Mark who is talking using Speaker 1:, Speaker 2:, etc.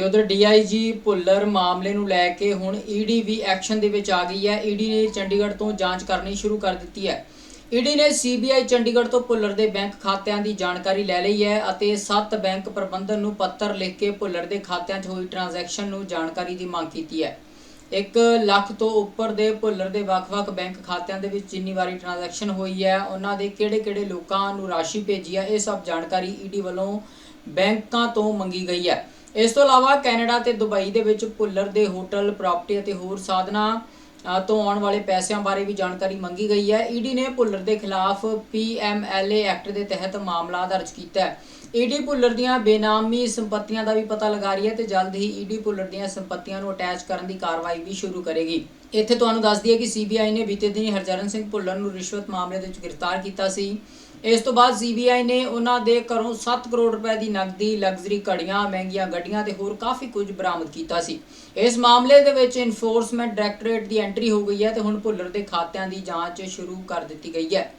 Speaker 1: ਤੇ ਉਧਰ ਡੀਆਈਜੀ ਭੁੱਲਰ ਮਾਮਲੇ ਨੂੰ ਲੈ ਕੇ ਹੁਣ ਈਡੀ ਵੀ ਐਕਸ਼ਨ ਦੇ ਵਿੱਚ ਆ ਗਈ ਹੈ। ਈਡੀ ਨੇ ਚੰਡੀਗੜ੍ਹ ਤੋਂ ਜਾਂਚ ਕਰਨੀ ਸ਼ੁਰੂ ਕਰ ਦਿੱਤੀ ਹੈ। ਈਡੀ ਨੇ ਸੀਬੀਆਈ ਚੰਡੀਗੜ੍ਹ ਤੋਂ ਭੁੱਲਰ ਦੇ ਬੈਂਕ ਖਾਤਿਆਂ ਦੀ ਜਾਣਕਾਰੀ ਲੈ ਲਈ ਹੈ ਅਤੇ 7 ਬੈਂਕ ਪ੍ਰਬੰਧਨ ਨੂੰ ਪੱਤਰ ਲਿਖ ਕੇ ਭੁੱਲਰ ਦੇ ਖਾਤਿਆਂ 'ਚ ਹੋਈ ਟ੍ਰਾਂਜੈਕਸ਼ਨ ਨੂੰ ਜਾਣਕਾਰੀ ਦੀ ਮੰਗ ਕੀਤੀ ਹੈ। 1 ਲੱਖ ਤੋਂ ਉੱਪਰ ਦੇ ਭੁੱਲਰ ਦੇ ਵੱਖ-ਵੱਖ ਬੈਂਕ ਖਾਤਿਆਂ ਦੇ ਵਿੱਚ ਜਿੰਨੀ ਵਾਰੀ ਟ੍ਰਾਂਜੈਕਸ਼ਨ ਹੋਈ ਹੈ, ਉਹਨਾਂ ਦੇ ਕਿਹੜੇ-ਕਿਹੜੇ ਲੋਕਾਂ ਨੂੰ ਰਾਸ਼ੀ ਭੇਜੀ ਹੈ, ਇਹ ਸਭ ਜਾਣਕਾਰੀ ਈਡੀ ਵੱਲੋਂ ਬੈਂਕਾਂ ਤੋਂ ਮੰਗੀ ਗਈ ਹੈ। ਇਸ ਤੋਂ ਇਲਾਵਾ ਕੈਨੇਡਾ ਤੇ ਦੁਬਈ ਦੇ ਵਿੱਚ ਭੁੱਲਰ ਦੇ ਹੋਟਲ, ਪ੍ਰਾਪਰਟੀ ਅਤੇ ਹੋਰ ਸਾਧਨਾਂ ਤੋਂ ਆਉਣ ਵਾਲੇ ਪੈਸਿਆਂ ਬਾਰੇ ਵੀ ਜਾਣਕਾਰੀ ਮੰਗੀ ਗਈ ਹੈ। ਈਡੀ ਨੇ ਭੁੱਲਰ ਦੇ ਖਿਲਾਫ ਪੀਐਮਐਲਏ ਐਕਟ ਦੇ ਤਹਿਤ ਮਾਮਲਾ ਦਰਜ ਕੀਤਾ ਹੈ। ਈਡੀ ਭੁੱਲਰ ਦੀਆਂ ਬੇਨਾਮੀ ਸੰਪਤੀਆਂ ਦਾ ਵੀ ਪਤਾ ਲਗਾ ਰਹੀ ਹੈ ਤੇ ਜਲਦ ਹੀ ਈਡੀ ਭੁੱਲਰ ਦੀਆਂ ਸੰਪਤੀਆਂ ਨੂੰ ਅਟੈਚ ਕਰਨ ਦੀ ਕਾਰਵਾਈ ਵੀ ਸ਼ੁਰੂ ਕਰੇਗੀ। ਇੱਥੇ ਤੁਹਾਨੂੰ ਦੱਸ ਦਈਏ ਕਿ ਸੀਬੀਆਈ ਨੇ ਬੀਤੇ ਦਿਨੀ ਹਰਜਰਨ ਸਿੰਘ ਭੁੱਲਰ ਨੂੰ ਰਿਸ਼ਵਤ ਮਾਮਲੇ ਦੇ ਵਿੱਚ ਗ੍ਰਿਫਤਾਰ ਕੀਤਾ ਸੀ। ਇਸ ਤੋਂ ਬਾਅਦ ਸੀਬੀਆਈ ਨੇ ਉਹਨਾਂ ਦੇ ਘਰੋਂ 7 ਕਰੋੜ ਰੁਪਏ ਦੀ ਨਕਦੀ ਲਗਜ਼ਰੀ ਘੜੀਆਂ, ਮਹਿੰਗੀਆਂ ਗੱਡੀਆਂ ਤੇ ਹੋਰ ਕਾਫੀ ਕੁਝ ਬਰਾਮਦ ਕੀਤਾ ਸੀ। ਇਸ ਮਾਮਲੇ ਦੇ ਵਿੱਚ ਇਨਫੋਰਸਮੈਂਟ ਡਾਇਰੈਕਟੋਰੇਟ ਦੀ ਐਂਟਰੀ ਹੋ ਗਈ ਹੈ ਤੇ ਹੁਣ ਭੁੱਲਰ ਦੇ ਖਾਤਿਆਂ ਦੀ ਜਾਂਚ ਸ਼ੁਰੂ ਕਰ ਦਿੱਤੀ ਗਈ ਹੈ।